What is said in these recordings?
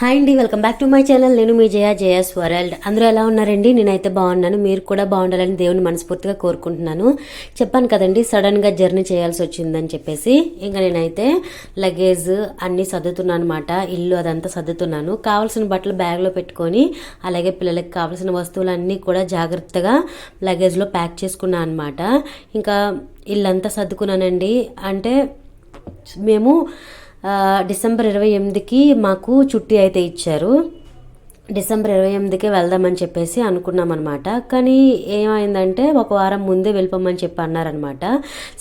Hi అండి welcome back to my channel. నేను మీ జయ జయస్ వరల్డ్ అందరూ ఎలా ఉన్నారండి? నేనైతే బాగున్నాను. మీరు కూడా బాగుండాలని దేవుని మనస్ఫూర్తిగా కోరుకుంటున్నాను. చెప్పాను కదండి సడన్గా జర్నీ చేయాల్సి వచ్చిందని చెప్పేసి. ఇంకా నేనైతే లగేజ్ అన్నీ సర్దుతున్నాను అనమాట ఇల్లు అదంతా సర్దుతున్నాను. కావాల్సిన బట్టలు బ్యాగ్లో పెట్టుకొని అలాగే పిల్లలకి కావాల్సిన వస్తువులన్నీ కూడా జాగ్రత్తగా లగేజ్లో ప్యాక్ చేసుకున్నాను అనమాట ఇంకా ఇల్లంతా సర్దుకున్నానండి. అంటే మేము డిసెంబర్ ఇరవై ఎనిమిదికి మాకు చుట్టి అయితే ఇచ్చారు. డిసెంబర్ ఇరవై ఎనిమిదికే వెళ్దామని చెప్పేసి అనుకున్నాం అనమాట కానీ ఏమైందంటే ఒక వారం ముందే వెళ్ళిపోమని చెప్పి అన్నారనమాట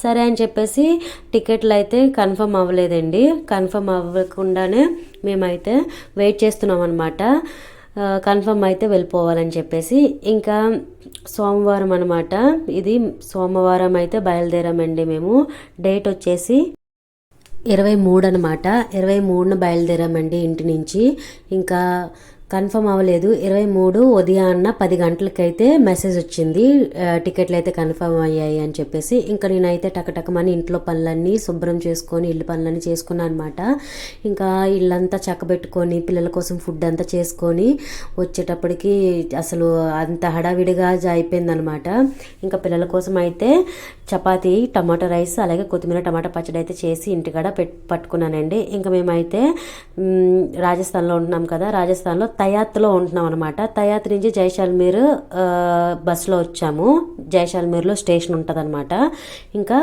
సరే అని చెప్పేసి టికెట్లు అయితే కన్ఫర్మ్ అవ్వలేదండి. కన్ఫర్మ్ అవ్వకుండానే మేమైతే వెయిట్ చేస్తున్నాం అనమాట కన్ఫర్మ్ అయితే వెళ్ళిపోవాలని చెప్పేసి. ఇంకా సోమవారం అనమాట ఇది సోమవారం అయితే బయలుదేరామండి మేము. డేట్ వచ్చేసి ఇరవై మూడు అనమాట ఇరవై మూడున బయలుదేరామండి ఇంటి నుంచి. ఇంకా కన్ఫర్మ్ అవ్వలేదు. ఇరవై మూడు ఉదయాన్న పది గంటలకైతే మెసేజ్ వచ్చింది. టికెట్లు అయితే కన్ఫర్మ్ అయ్యాయి అని చెప్పేసి. ఇంకా నేనైతే టకటకమని ఇంట్లో పనులన్నీ శుభ్రం చేసుకొని ఇల్లు పనులన్నీ చేసుకున్నాను అనమాట ఇంకా ఇల్లంతా చక్కబెట్టుకొని పిల్లల కోసం ఫుడ్ అంతా చేసుకొని వచ్చేటప్పటికి అసలు అంత హడావిడిగా అయిపోయింది అనమాట ఇంకా పిల్లల కోసం అయితే చపాతి టమాటా రైస్ అలాగే కొత్తిమీర టమాటా పచ్చడి అయితే చేసి ఇంటికాడ పెట్ పట్టుకున్నానండి. ఇంకా మేమైతే రాజస్థాన్లో ఉంటున్నాం కదా. రాజస్థాన్లో తయాత్లో ఉంటున్నాం అనమాట తయాత్ నుంచి జైసాల్మీర్ బస్సులో వచ్చాము. జైసాల్మీర్లో స్టేషన్ ఉంటుంది అనమాట ఇంకా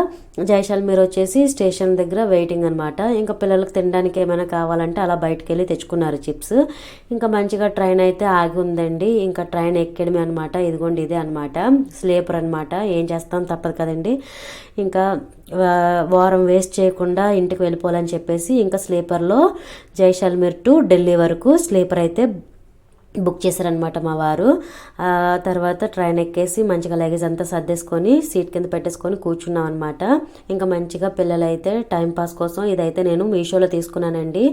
జైసాల్మీర్ వచ్చేసి స్టేషన్ దగ్గర వెయిటింగ్ అనమాట ఇంకా పిల్లలకు తినడానికి ఏమైనా కావాలంటే అలా బయటకు వెళ్ళి తెచ్చుకున్నారు చిప్స్. ఇంకా మంచిగా ట్రైన్ అయితే ఆగి ఉందండి. ఇంకా ట్రైన్ ఎక్కడమే అనమాట ఇదిగోండి ఇదే అనమాట స్లీపర్ అనమాట ఏం చేస్తాం తప్పదు కదండి. ఇంకా వారం వేస్ట్ చేయకుండా ఇంటికి వెళ్ళిపోవాలని చెప్పేసి ఇంకా స్లీపర్లో జైసల్మేర్ టు ఢిల్లీ వరకు స్లీపర్ అయితే బుక్ చేశారనమాట మా వారు. తర్వాత ట్రైన్ ఎక్కేసి మంచిగా లగేజ్ అంతా సర్దేసుకొని సీట్ కింద పెట్టేసుకొని కూర్చున్నాం అనమాట ఇంకా మంచిగా పిల్లలు అయితే కోసం ఇదైతే నేను మీషోలో తీసుకున్నానండి.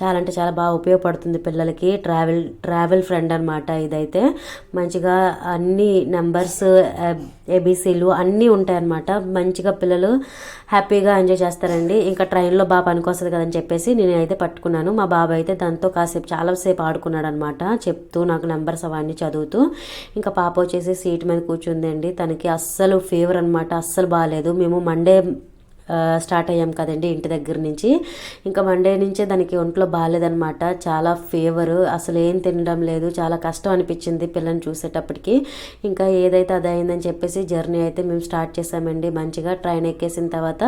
చాలా అంటే చాలా బాగా ఉపయోగపడుతుంది పిల్లలకి. ట్రావెల్ ట్రావెల్ ఫ్రెండ్ అనమాట ఇదైతే. మంచిగా అన్ని నెంబర్స్ ఏబీసీలు అన్నీ ఉంటాయన్నమాట. మంచిగా పిల్లలు హ్యాపీగా ఎంజాయ్ చేస్తారండి. ఇంకా ట్రైన్లో బాగా పనికొస్తుంది కదని చెప్పేసి నేను అయితే పట్టుకున్నాను. మా బాబు అయితే దాంతో కాసేపు చాలాసేపు ఆడుకున్నాడు అనమాట చెప్తూ నాకు నెంబర్స్ అవన్నీ చదువుతూ ఇంకా పాప వచ్చేసి సీట్ మీద కూర్చుందండి. తనకి అస్సలు ఫీవర్ అనమాట అస్సలు బాగాలేదు మేము మండే స్టార్ట్ అయ్యాం కదండి ఇంటి దగ్గర నుంచి. ఇంకా మండే నుంచే దానికి ఒంట్లో బాగాలేదనమాట చాలా ఫీవర్ అసలు ఏం తినడం లేదు. చాలా కష్టం అనిపించింది పిల్లని చూసేటప్పటికి. ఇంకా ఏదైతే అదైందని అయిందని చెప్పేసి జర్నీ అయితే మేము స్టార్ట్ చేసామండి. మంచిగా ట్రైన్ ఎక్కేసిన తర్వాత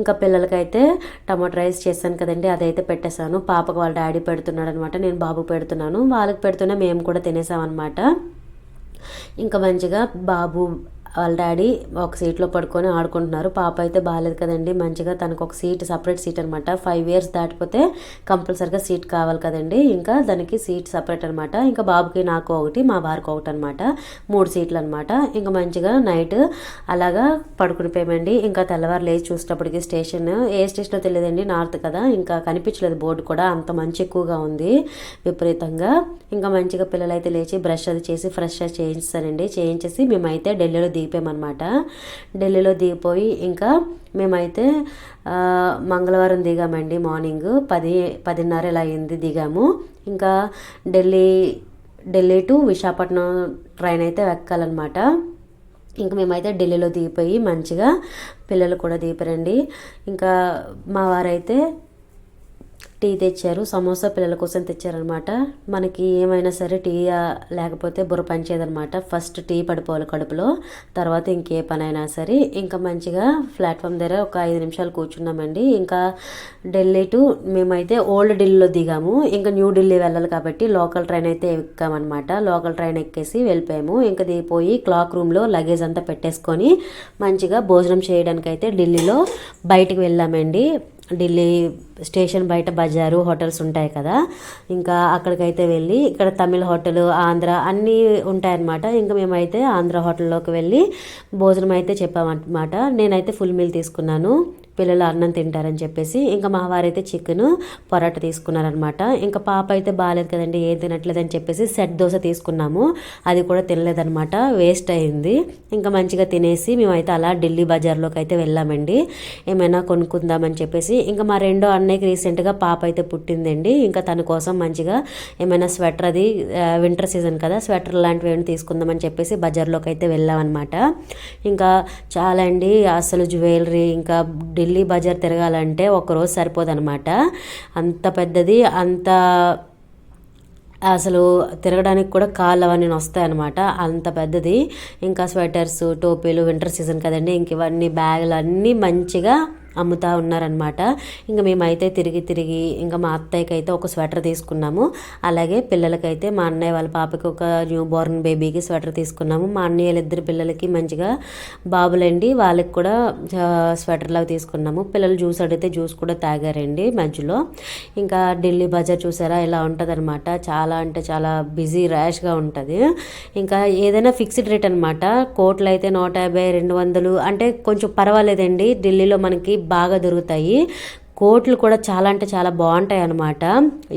ఇంకా పిల్లలకైతే టమాటో రైస్ చేశాను కదండి. అదైతే పెట్టేశాను. పాపకు వాళ్ళ డాడీ పెడుతున్నాడు అనమాట నేను బాబు పెడుతున్నాను. వాళ్ళకి పెడుతున్నా మేము కూడా తినేసామన్నమాట. ఇంకా మంచిగా బాబు వాళ్ళ డాడీ ఒక సీట్లో పడుకొని ఆడుకుంటున్నారు. పాప అయితే బాగాలేదు కదండి. మంచిగా తనకు ఒక సీట్ సపరేట్ సీట్ అనమాట ఫైవ్ ఇయర్స్ దాటిపోతే కంపల్సరిగా సీట్ కావాలి కదండి. ఇంకా దానికి సీట్ సపరేట్ అనమాట ఇంకా బాబుకి నాకు ఒకటి మా వారికి ఒకటి అనమాట మూడు సీట్లు అనమాట ఇంకా మంచిగా నైట్ అలాగా పడుకునిపోయామండి ఇంకా తెల్లవారు లేచి చూసేటప్పటికి స్టేషన్ ఏ స్టేషనో తెలియదండి. నార్త్ కదా. ఇంకా కనిపించలేదు బోర్డు కూడా. అంత మంచి ఎక్కువగా ఉంది విపరీతంగా. ఇంకా మంచిగా పిల్లలైతే లేచి బ్రష్ అది చేసి ఫ్రెష్ చేయించారండి చేయించేసి మేమైతే ఢిల్లీలో దిగిపోయామన్నమాట ఢిల్లీలో దిగిపోయి ఇంకా మేమైతే మంగళవారం దిగామండి మార్నింగ్. పది పదిన్నర ఇలా అయింది దిగాము. ఇంకా ఢిల్లీ ఢిల్లీ టు విశాఖపట్నం ట్రైన్ అయితే ఎక్కాలన్నమాట. ఇంకా మేమైతే ఢిల్లీలో దిగిపోయి మంచిగా పిల్లలు కూడా దిగిపోరండి ఇంకా మా వారైతే టీ తెచ్చారు సమోసా పిల్లల కోసం తెచ్చారనమాట. మనకి ఏమైనా సరే టీ లేకపోతే బుర్ర పనిచేయదనమాట ఫస్ట్ టీ పడిపోవాలి కడుపులో తర్వాత ఇంకే పనైనా సరే. ఇంకా మంచిగా ప్లాట్ఫామ్ దగ్గర ఒక ఐదు నిమిషాలు కూర్చున్నామండి. ఇంకా ఢిల్లీ టు మేమైతే ఓల్డ్ ఢిల్లీలో దిగాము. ఇంకా న్యూ ఢిల్లీ వెళ్ళాలి కాబట్టి లోకల్ ట్రైన్ అయితే ఎక్కామన్నమాట లోకల్ ట్రైన్ ఎక్కేసి వెళ్ళిపోయాము. ఇంకా దిగిపోయి క్లాక్ రూమ్లో లగేజ్ అంతా పెట్టేసుకొని మంచిగా భోజనం చేయడానికైతే ఢిల్లీలో బయటకు వెళ్ళామండి. ఢిల్లీ స్టేషన్ బయట బజారు హోటల్స్ ఉంటాయి కదా. ఇంకా అక్కడికైతే వెళ్ళి ఇక్కడ తమిళ హోటల్ ఆంధ్ర అన్నీ ఉంటాయన్నమాట. ఇంకా మేమైతే ఆంధ్ర హోటల్లోకి వెళ్ళి భోజనం అయితే చెప్పామన్నమాట. నేనైతే ఫుల్ మీల్ తీసుకున్నాను. పిల్లలు అన్నం తింటారని చెప్పేసి ఇంకా మా వారైతే చికెన్ పొరాట తీసుకున్నారనమాట ఇంకా పాప అయితే బాగాలేదు కదండి ఏం తినట్లేదని చెప్పేసి సెట్ దోశ తీసుకున్నాము. అది కూడా తినలేదనమాట వేస్ట్ అయింది. ఇంకా మంచిగా తినేసి మేమైతే అలా ఢిల్లీ బజార్లోకి అయితే వెళ్ళామండి. ఏమైనా కొనుక్కుందామని చెప్పేసి ఇంకా మా రెండో అన్నయ్యకి రీసెంట్గా పాప అయితే పుట్టిందండి. ఇంకా తన కోసం మంచిగా ఏమైనా స్వెటర్ అది వింటర్ సీజన్ కదా స్వెటర్ లాంటివి ఏమైనా తీసుకుందామని చెప్పేసి బజార్లోకి అయితే వెళ్ళామన్నమాట. ఇంకా చాలా అండి అసలు జ్యువెలరీ ఇంకా ఢిల్లీ బజార్ తిరగాలంటే ఒకరోజు సరిపోదన్నమాట. అంత పెద్దది అంత అసలు తిరగడానికి కూడా కాళ్ళు అవన్నీ వస్తాయన్నమాట అంత పెద్దది. ఇంకా స్వెటర్స్ టోపీలు వింటర్ సీజన్ కదండి. ఇంక ఇవన్నీ బ్యాగులు అన్నీ మంచిగా అమ్ముతా ఉన్నారనమాట ఇంకా మేమైతే తిరిగి తిరిగి ఇంకా మా అత్తయ్యకి అయితే ఒక స్వెటర్ తీసుకున్నాము. అలాగే పిల్లలకైతే మా అన్నయ్య వాళ్ళ పాపకి ఒక న్యూ బోర్న్ బేబీకి స్వెటర్ తీసుకున్నాము. మా అన్నయ్య ఇద్దరు పిల్లలకి మంచిగా బాబులండి వాళ్ళకి కూడా స్వెటర్ తీసుకున్నాము. పిల్లలు జ్యూస్ అడిగితే జ్యూస్ కూడా తాగారండి మధ్యలో. ఇంకా ఢిల్లీ బజార్ చూసారా ఇలా ఉంటుందన్నమాట. చాలా అంటే చాలా బిజీ ర్యాష్గా ఉంటుంది. ఇంకా ఏదైనా ఫిక్స్డ్ రేట్ అనమాట కోట్లు అయితే నూట యాభై రెండు వందలు అంటే కొంచెం పర్వాలేదండి. ఢిల్లీలో మనకి బాగా దొరుకుతాయి. కోట్లు కూడా చాలా అంటే చాలా బాగుంటాయి అనమాట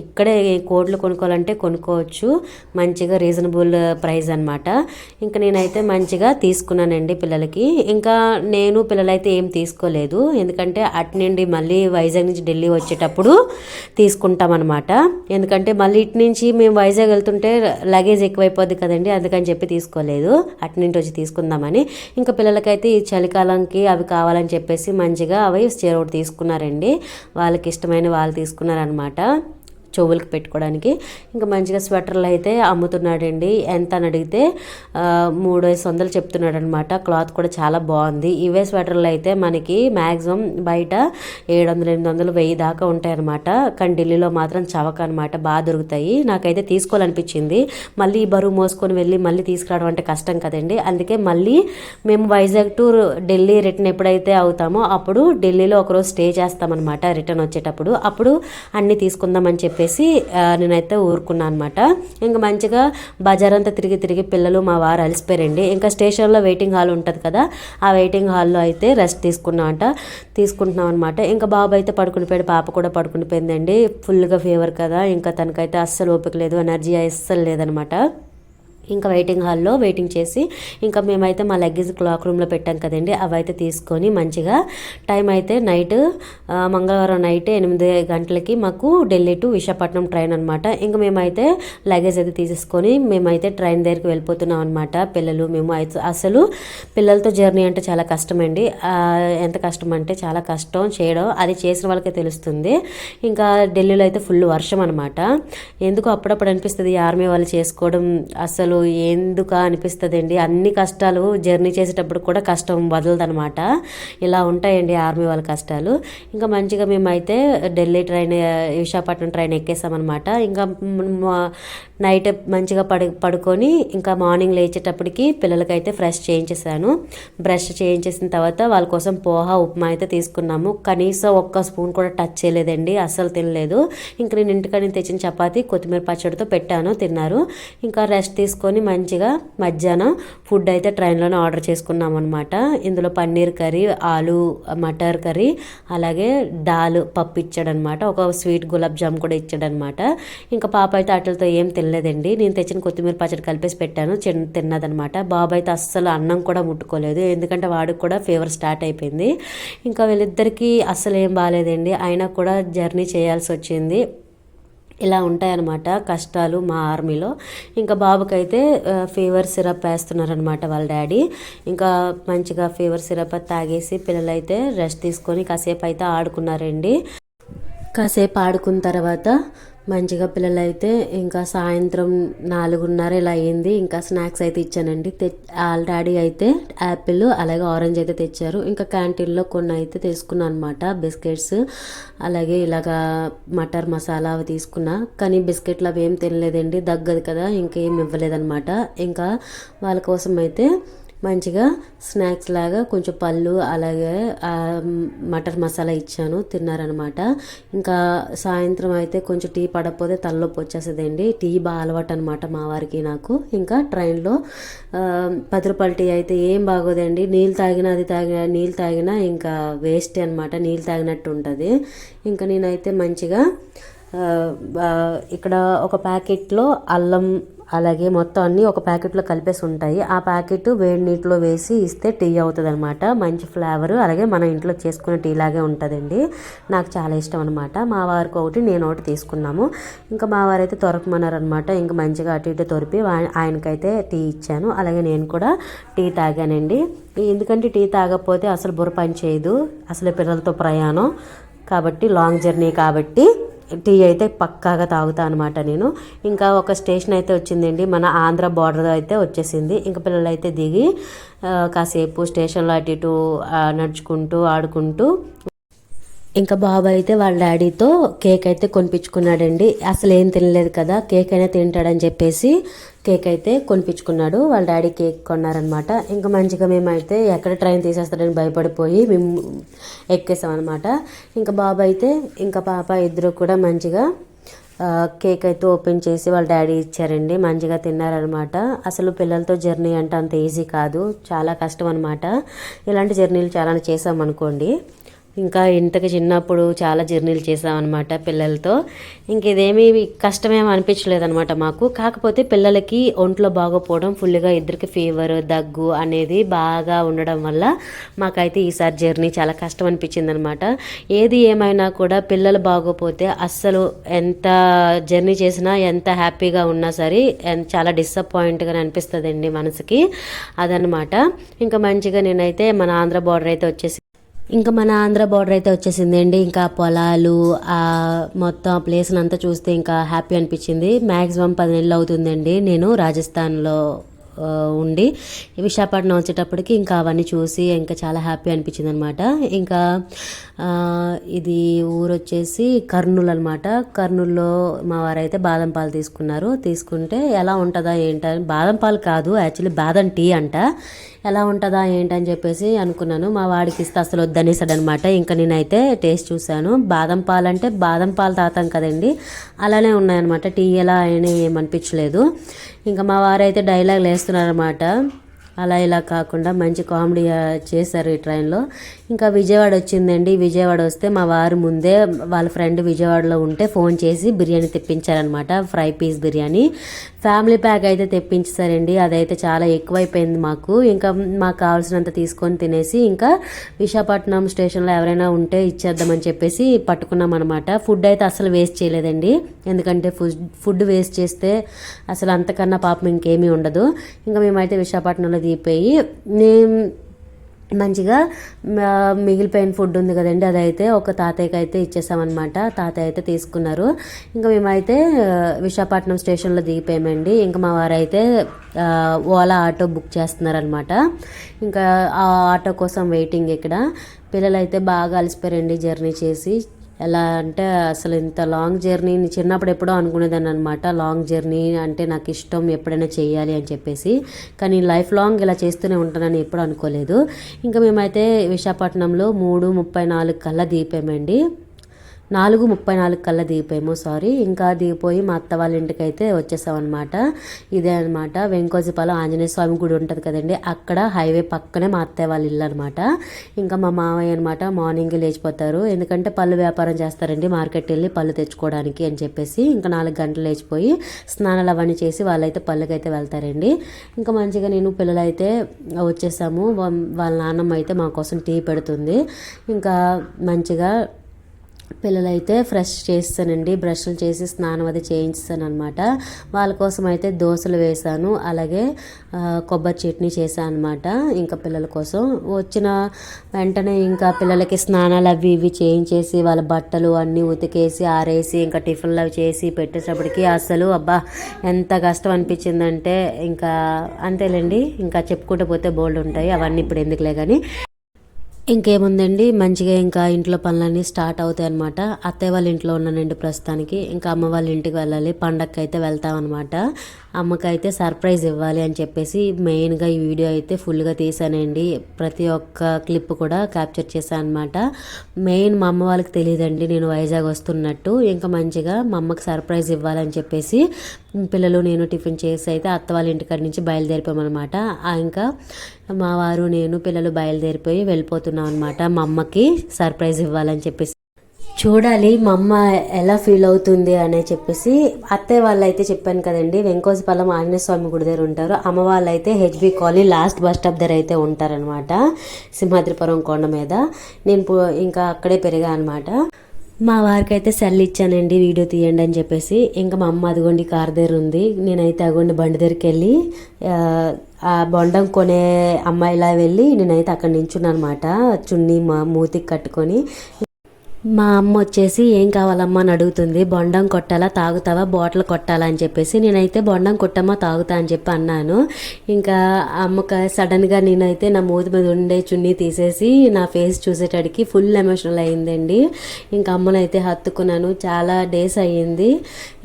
ఇక్కడే కోట్లు కొనుక్కోవాలంటే కొనుక్కోవచ్చు. మంచిగా రీజనబుల్ ప్రైస్ అనమాట ఇంకా నేనైతే మంచిగా తీసుకున్నానండి పిల్లలకి. ఇంకా నేను పిల్లలైతే ఏం తీసుకోలేదు. ఎందుకంటే అటు నుండి మళ్ళీ వైజాగ్ నుంచి ఢిల్లీ వచ్చేటప్పుడు తీసుకుంటామన్నమాట. ఎందుకంటే మళ్ళీ ఇటు నుంచి మేము వైజాగ్ వెళ్తుంటే లగేజ్ ఎక్కువైపోద్ది కదండి అందుకని చెప్పి తీసుకోలేదు. అటు నుండి వచ్చి తీసుకుందామని. ఇంకా పిల్లలకైతే ఈ చలికాలంకి అవి కావాలని చెప్పేసి మంచిగా అవి చేరొకటి తీసుకున్నారండి. వాళ్ళకి ఇష్టమైన వాళ్ళు తీసుకున్నారనమాట చెవులకు పెట్టుకోవడానికి. ఇంకా మంచిగా స్వెటర్లు అయితే అమ్ముతున్నాడండి. ఎంత అని అడిగితే మూడు ఐదు వందలు చెప్తున్నాడు అనమాట క్లాత్ కూడా చాలా బాగుంది. ఇవే స్వెటర్లు అయితే మనకి మ్యాక్సిమం బయట ఏడు వందలు ఎనిమిది వందలు వెయ్యి దాకా ఉంటాయి అనమాట కానీ ఢిల్లీలో మాత్రం చవక అనమాట బాగా దొరుకుతాయి. నాకైతే తీసుకోవాలనిపించింది. మళ్ళీ ఈ బరువు మోసుకొని వెళ్ళి మళ్ళీ తీసుకురావడం అంటే కష్టం కదండి. అందుకే మళ్ళీ మేము వైజాగ్ టు ఢిల్లీ రిటర్న్ ఎప్పుడైతే అవుతామో అప్పుడు ఢిల్లీలో ఒకరోజు స్టే చేస్తామన్నమాట రిటర్న్ వచ్చేటప్పుడు. అప్పుడు అన్నీ తీసుకుందామని చెప్పి చెప్పేసి నేనైతే ఊరుకున్నాను అనమాట ఇంకా మంచిగా బజార్ అంతా తిరిగి తిరిగి పిల్లలు మా వారు అలసిపోయారండి. ఇంకా స్టేషన్లో వెయిటింగ్ హాల్ ఉంటుంది కదా ఆ వెయిటింగ్ హాల్లో అయితే రెస్ట్ తీసుకున్నాం అంట తీసుకుంటున్నాం అనమాట ఇంకా బాబు అయితే పడుకుని పోయాడు పాప కూడా పడుకునిపోయిందండి. ఫుల్గా ఫీవర్ కదా ఇంకా తనకైతే అస్సలు ఓపిక లేదు ఎనర్జీ అస్సలు లేదనమాట ఇంకా వెయిటింగ్ హాల్లో వెయిటింగ్ చేసి ఇంకా మేమైతే మా లగేజ్ క్లాక్ రూమ్లో పెట్టాం కదండి అవి అయితే తీసుకొని మంచిగా టైం అయితే నైట్ మంగళవారం నైట్ ఎనిమిది గంటలకి మాకు ఢిల్లీ టు విశాఖపట్నం ట్రైన్ అనమాట ఇంకా మేమైతే లగేజ్ అయితే తీసేసుకొని మేమైతే ట్రైన్ దగ్గరికి వెళ్ళిపోతున్నాం అనమాట పిల్లలు మేము అయితే అసలు పిల్లలతో జర్నీ అంటే చాలా కష్టమండి. ఎంత కష్టం అంటే చాలా కష్టం చేయడం అది చేసిన వాళ్ళకే తెలుస్తుంది. ఇంకా ఢిల్లీలో అయితే ఫుల్ వర్షం అనమాట ఎందుకు అప్పుడప్పుడు అనిపిస్తుంది ఆర్మీ వాళ్ళు చేసుకోవడం అసలు అసలు ఎందుకు అనిపిస్తుంది అండి అన్ని కష్టాలు జర్నీ చేసేటప్పుడు కూడా కష్టం వదలదనమాట ఇలా ఉంటాయండి ఆర్మీ వాళ్ళ కష్టాలు. ఇంకా మంచిగా మేమైతే ఢిల్లీ ట్రైన్ విశాఖపట్నం ట్రైన్ ఎక్కేసామన్నమాట. ఇంకా నైట్ మంచిగా పడు పడుకొని ఇంకా మార్నింగ్ లేచేటప్పటికి పిల్లలకైతే ఫ్రెష్ చేయించేసాను. బ్రష్ చేయించేసిన తర్వాత వాళ్ళ కోసం పోహా ఉప్మా అయితే తీసుకున్నాము. కనీసం ఒక్క స్పూన్ కూడా టచ్ చేయలేదండి. అస్సలు తినలేదు. ఇంకా నేను ఇంటికని తెచ్చిన చపాతి కొత్తిమీర పచ్చడితో పెట్టాను తిన్నారు. ఇంకా రెస్ట్ చేసుకొని మంచిగా మధ్యాహ్నం ఫుడ్ అయితే ట్రైన్లోనే ఆర్డర్ చేసుకున్నాం అనమాట ఇందులో పన్నీర్ కర్రీ ఆలు మటర్ కర్రీ అలాగే దాల్ పప్పు ఇచ్చాడనమాట ఒక స్వీట్ గులాబ్ జామ్ కూడా ఇచ్చాడనమాట ఇంకా పాప అయితే అట్లతో ఏం తినలేదండి. నేను తెచ్చిన కొత్తిమీర పచ్చడి కలిపేసి పెట్టాను. తిన్నదనమాట బాబు అయితే అస్సలు అన్నం కూడా ముట్టుకోలేదు. ఎందుకంటే వాడికి కూడా ఫీవర్ స్టార్ట్ అయిపోయింది. ఇంకా వీళ్ళిద్దరికీ అస్సలు ఏం బాగాలేదండి. అయినా కూడా జర్నీ చేయాల్సి వచ్చింది. ఇలా ఉంటాయన్నమాట కష్టాలు మా ఆర్మీలో. ఇంకా బాబుకైతే ఫీవర్ సిరప్ వేస్తున్నారనమాట వాళ్ళ డాడీ. ఇంకా మంచిగా ఫీవర్ సిరప్ తాగేసి పిల్లలైతే రెస్ట్ తీసుకొని కాసేపు అయితే ఆడుకున్నారండి. కాసేపు ఆడుకున్న తర్వాత మంచిగా పిల్లలు అయితే ఇంకా సాయంత్రం నాలుగున్నర ఇలా అయింది ఇంకా స్నాక్స్ అయితే ఇచ్చానండి. తె ఆల్రెడీ డాడీ అయితే యాపిల్ అలాగే ఆరెంజ్ అయితే తెచ్చారు. ఇంకా క్యాంటీన్లో కొన్ని అయితే తీసుకున్నాను అనమాట బిస్కెట్స్ అలాగే ఇలాగా మటర్ మసాలా అవి తీసుకున్నా. కానీ బిస్కెట్లు అవి ఏం తినలేదండి. దగ్గదు కదా ఇంకేం ఇవ్వలేదన్నమాట. ఇంకా వాళ్ళ కోసం అయితే మంచిగా స్నాక్స్ లాగా కొంచెం పళ్ళు అలాగే మటర్ మసాలా ఇచ్చాను తిన్నారనమాట. ఇంకా సాయంత్రం అయితే కొంచెం టీ పడకపోతే తలలోపు వచ్చేస్తుందండి. టీ బాగా అలవాటు అనమాట మా వారికి నాకు. ఇంకా ట్రైన్లో ఆ, పది రూపాయల టీ అయితే ఏం బాగోదండి. నీళ్ళు తాగినా అది తాగిన నీళ్ళు తాగినా ఇంకా వేస్ట్ అనమాట. నీళ్ళు తాగినట్టు ఉంటుంది. ఇంకా నేనైతే మంచిగా ఇక్కడ ఒక ప్యాకెట్లో అల్లం అలాగే మొత్తం అన్నీ ఒక ప్యాకెట్లో కలిపేసి ఉంటాయి. ఆ ప్యాకెట్ వేడి నీటిలో వేసి ఇస్తే టీ అవుతుంది అనమాట మంచి ఫ్లేవర్. అలాగే మన ఇంట్లో చేసుకునే టీ లాగే ఉంటుందండి. నాకు చాలా ఇష్టం అనమాట మా వారికి ఒకటి నేను ఒకటి తీసుకున్నాము. ఇంకా మా వారు అయితే తొరకమన్నారనమాట ఇంకా మంచిగా అటు ఇటు తొరిపి ఆయనకైతే టీ ఇచ్చాను. అలాగే నేను కూడా టీ తాగానండి. ఎందుకంటే టీ తాగకపోతే అసలు బుర్ర పని చేయదు. అసలు పిల్లలతో ప్రయాణం. కాబట్టి లాంగ్ జర్నీ కాబట్టి టీ అయితే పక్కాగా తాగుతా అనమాట నేను. ఇంకా ఒక స్టేషన్ అయితే వచ్చిందండి. మన ఆంధ్ర బార్డర్ అయితే వచ్చేసింది. ఇంకా పిల్లలు అయితే దిగి కాసేపు స్టేషన్లో అటు ఇటు నడుచుకుంటూ ఆడుకుంటూ ఇంకా బాబు అయితే వాళ్ళ డాడీతో కేక్ అయితే కొనిపించుకున్నాడండి. అసలు ఏం తినలేదు కదా కేక్ అయినా తింటాడని చెప్పేసి కేక్ అయితే కొనిపించుకున్నాడు. వాళ్ళ డాడీ కేక్ కొన్నారనమాట ఇంకా మంచిగా మేమైతే ఎక్కడ ట్రైన్ తీసేస్తాడని భయపడిపోయి మేము ఎక్కేసామన్నమాట. ఇంకా బాబు అయితే ఇంకా పాప ఇద్దరు కూడా మంచిగా కేక్ అయితే ఓపెన్ చేసి వాళ్ళ డాడీ ఇచ్చారండి. మంచిగా తిన్నారనమాట అసలు పిల్లలతో జర్నీ అంటే అంత ఈజీ కాదు. చాలా కష్టం అనమాట ఇలాంటి జర్నీలు చాలా చేసామనుకోండి. ఇంకా ఇంతకు చిన్నప్పుడు చాలా జర్నీలు చేసామన్నమాట పిల్లలతో. ఇంక ఇదేమీ కష్టమేమి అనిపించలేదనమాట మాకు. కాకపోతే పిల్లలకి ఒంట్లో బాగోపోవడం ఫుల్గా ఇద్దరికి ఫీవర్ దగ్గు అనేది బాగా ఉండడం వల్ల మాకైతే ఈసారి జర్నీ చాలా కష్టం అనిపించింది అనమాట ఏది ఏమైనా కూడా పిల్లలు బాగోపోతే అస్సలు ఎంత జర్నీ చేసినా ఎంత హ్యాపీగా ఉన్నా సరే చాలా డిసప్పాయింట్గా అనిపిస్తుందండి మనసుకి. అదనమాట ఇంకా మంచిగా నేనైతే మన ఆంధ్ర బార్డర్ అయితే వచ్చేసి ఇంకా మన ఆంధ్ర బార్డర్ అయితే వచ్చేసిందండి ఇంకా పొలాలు ఆ మొత్తం ఆ ప్లేస్ని అంతా చూస్తే ఇంకా హ్యాపీ అనిపించింది. మ్యాక్సిమం పది నెలలు అవుతుందండి. నేను రాజస్థాన్లో ఉండి విశాఖపట్నం వచ్చేటప్పటికి ఇంకా అవన్నీ చూసి ఇంకా చాలా హ్యాపీ అనిపించింది అనమాట ఇంకా ఇది ఊరు వచ్చేసి కర్నూలు అనమాట కర్నూలులో మా వారైతే బాదం పాలు తీసుకున్నారు. తీసుకుంటే ఎలా ఉంటుందా ఏంటని బాదం పాలు కాదు యాక్చువల్లీ బాదం టీ అంట. ఎలా ఉంటుందా ఏంటని చెప్పేసి అనుకున్నాను. మా వాడికి ఇస్తే అసలు వద్దనేసాడు అనమాట ఇంకా నేనైతే టేస్ట్ చూశాను. బాదం పాలు అంటే బాదం పాలు తాతాం కదండి. అలానే ఉన్నాయన్నమాట. టీ ఎలా అయినా ఏమనిపించలేదు ఇంకా మా వారైతే డైలాగ్ వేస్తున్నారన్నమాట అలా ఇలా కాకుండా మంచి కామెడీ చేశారు ఈ ట్రైన్లో. ఇంకా విజయవాడ వచ్చిందండి. విజయవాడ వస్తే మా వారు ముందే వాళ్ళ ఫ్రెండ్ విజయవాడలో ఉంటే ఫోన్ చేసి biryani తెప్పించారనమాట fry piece biryani. Family pack అయితే తెప్పించారండి అదైతే చాలా ఎక్కువైపోయింది మాకు. ఇంకా మాకు కావాల్సినంత తీసుకొని తినేసి ఇంకా విశాఖపట్నం స్టేషన్లో ఎవరైనా ఉంటే ఇచ్చేద్దామని చెప్పేసి పట్టుకున్నాం అనమాట ఫుడ్ అయితే అసలు వేస్ట్ చేయలేదండి. ఎందుకంటే ఫుడ్ ఫుడ్ వేస్ట్ చేస్తే అసలు అంతకన్నా పాపం ఇంకేమీ ఉండదు. ఇంకా మేమైతే విశాఖపట్నంలో దిగిపోయి నేను మంచిగా మిగిలిపోయిన ఫుడ్ ఉంది కదండి అదైతే ఒక తాతయ్యకి అయితే ఇచ్చేసామన్నమాట. తాతయ్య అయితే తీసుకున్నారు. ఇంకా మేమైతే విశాఖపట్నం స్టేషన్లో దిగిపోయామండి. ఇంకా మా వారైతే అయితే ఓలా ఆటో బుక్ చేస్తున్నారనమాట ఇంకా ఆ ఆటో కోసం వెయిటింగ్ ఇక్కడ. పిల్లలైతే బాగా అలసిపోయారండి జర్నీ చేసి. ఎలా అంటే అసలు ఇంత లాంగ్ జర్నీ చిన్నప్పుడు ఎప్పుడో అనుకునేదాన్ని అనమాట లాంగ్ జర్నీ అంటే నాకు ఇష్టం ఎప్పుడైనా చేయాలి అని చెప్పేసి. కానీ లైఫ్ లాంగ్ ఇలా చేస్తూనే ఉంటానని ఎప్పుడు అనుకోలేదు. ఇంకా మేమైతే విశాఖపట్నంలో మూడు ముప్పై నాలుగు కల్లా దిగిపోయామండి. నాలుగు ముప్పై నాలుగు కల్లా దిగిపోయాము సారీ. ఇంకా దిగిపోయి మా అత్త వాళ్ళ ఇంటికి అయితే ఇదే అనమాట వెంకోజపాలెం ఆంజనేయ స్వామి గుడి ఉంటుంది కదండి అక్కడ హైవే పక్కనే మా అత్తయ్య వాళ్ళ ఇల్లు అనమాట ఇంకా మా మామయ్య అనమాట మార్నింగ్ లేచిపోతారు. ఎందుకంటే పళ్ళు వ్యాపారం చేస్తారండి మార్కెట్ వెళ్ళి పళ్ళు తెచ్చుకోవడానికి అని చెప్పేసి ఇంకా నాలుగు గంటలు లేచిపోయి స్నానాలు అవన్నీ చేసి వాళ్ళైతే పళ్ళకైతే వెళ్తారండి. ఇంకా మంచిగా నేను పిల్లలైతే వచ్చేసాము. వాళ్ళ నాన్నమ్మ అయితే మా కోసం టీ పెడుతుంది. ఇంకా మంచిగా పిల్లలైతే ఫ్రెష్ చేస్తానండి బ్రష్లు చేసి స్నానం అది చేయించాను అనమాట వాళ్ళ కోసం అయితే దోశలు వేశాను అలాగే కొబ్బరి చట్నీ చేశాను అనమాట ఇంకా పిల్లల కోసం. వచ్చిన వెంటనే ఇంకా పిల్లలకి స్నానాలు అవి ఇవి చేయించేసి వాళ్ళ బట్టలు అన్నీ ఉతికేసి ఆరేసి ఇంకా టిఫిన్లు అవి చేసి పెట్టేటప్పటికి అసలు అబ్బా ఎంత కష్టం అనిపించిందంటే ఇంకా అంతేలేండి ఇంకా చెప్పుకుంటూ పోతే బోల్డ్ ఉంటాయి అవన్నీ ఇప్పుడు ఎందుకులే కానీ ఇంకేముందండి? మంచిగా ఇంకా ఇంట్లో పనులన్నీ స్టార్ట్ అవుతాయి అనమాట అత్తయ్య వాళ్ళ ఇంట్లో ఉన్నానండి ప్రస్తుతానికి. ఇంకా అమ్మ వాళ్ళ ఇంటికి వెళ్ళాలి. పండగకి అయితే వెళ్తామన్నమాట. అమ్మకైతే సర్ప్రైజ్ ఇవ్వాలి అని చెప్పేసి మెయిన్గా ఈ వీడియో అయితే ఫుల్గా తీసానండి. ప్రతి ఒక్క క్లిప్ కూడా క్యాప్చర్ చేశాను అనమాట మెయిన్ మా అమ్మ వాళ్ళకి తెలియదండి. నేను వైజాగ్ వస్తున్నట్టు. ఇంకా మంచిగా మా అమ్మకి సర్ప్రైజ్ ఇవ్వాలని చెప్పేసి పిల్లలు నేను టిఫిన్ చేసి అయితే అత్త వాళ్ళ ఇంటికాడి నుంచి బయలుదేరిపోయామన్నమాట. ఇంకా మా వారు నేను పిల్లలు బయలుదేరిపోయి వెళ్ళిపోతున్నాం అనమాట మా అమ్మకి సర్ప్రైజ్ ఇవ్వాలని చెప్పేసి. చూడాలి మా అమ్మ ఎలా ఫీల్ అవుతుంది అనే చెప్పేసి అత్తయ్య వాళ్ళు అయితే చెప్పాను కదండి వెంకోసపాలెం ఆంజనేయ స్వామి గుడి దగ్గర ఉంటారు. అమ్మ వాళ్ళు అయితే HB colony last bus stop దగ్గర అయితే ఉంటారనమాట సింహాద్రిపురం కొండ మీద. నేను ఇంకా అక్కడే పెరిగా అనమాట మా వారికి అయితే సెల్ ఇచ్చానండి వీడియో తీయండి అని చెప్పేసి. ఇంకా మా అమ్మ అదిగోండి కార్ దగ్గర ఉంది. నేనైతే అదిగోండి బండి దగ్గరికి వెళ్ళి ఆ, బొండం కొనే అమ్మాయిలా వెళ్ళి నేనైతే అక్కడ నించున్నాను అనమాట చున్నీ మా మూతికి కట్టుకొని. మా అమ్మ వచ్చేసి ఏం కావాలమ్మా? అని అడుగుతుంది. బొండం కొట్టాలా? తాగుతావా? బాటిల్ కొట్టాలా? అని చెప్పేసి నేనైతే బొండం కొట్టమ్మా తాగుతా అని చెప్పి అన్నాను. ఇంకా అమ్మక సడన్గా నేనైతే నా మూతి మీద ఉండే చున్నీ తీసేసి నా ఫేస్ చూసేటడికి ఫుల్ ఎమోషనల్ అయ్యిందండి ఇంకా అమ్మనైతే హత్తుకున్నాను. చాలా డేస్ అయ్యింది.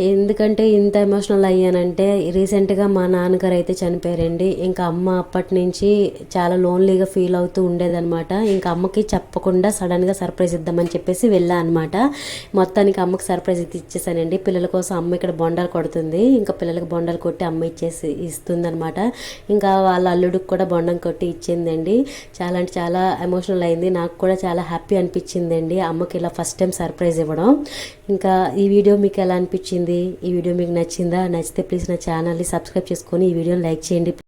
ఎందుకంటే ఇంత ఎమోషనల్ అయ్యానంటే రీసెంట్గా మా నాన్నగారు అయితే చనిపోయారండి. ఇంకా అమ్మ అప్పటి నుంచి చాలా లోన్లీగా ఫీల్ అవుతూ ఉండేదనమాట ఇంకా అమ్మకి చెప్పకుండా సడన్గా సర్ప్రైజ్ ఇద్దామని చెప్పేసి వెళ్ళా అనమాట మొత్తానికి అమ్మకి సర్ప్రైజ్ అయితే ఇచ్చేసానండి. పిల్లల కోసం అమ్మ ఇక్కడ బొండాలు కొడుతుంది. ఇంకా పిల్లలకు బొండాలు కొట్టి అమ్మ ఇచ్చేసి ఇస్తుందనమాట ఇంకా వాళ్ళ అల్లుడికి కూడా బొండం కొట్టి ఇచ్చిందండి. చాలా అంటే చాలా ఎమోషనల్ అయింది. నాకు కూడా చాలా హ్యాపీ అనిపించిందండి అమ్మకి ఇలా ఫస్ట్ టైం సర్ప్రైజ్ ఇవ్వడం. ఇంకా ఈ వీడియో మీకు ఎలా అనిపించింది? ఈ వీడియో మీకు నచ్చిందా? నచ్చితే ప్లీజ్ నా ఛానల్ని సబ్స్క్రైబ్ చేసుకొని ఈ వీడియోని లైక్ చేయండి.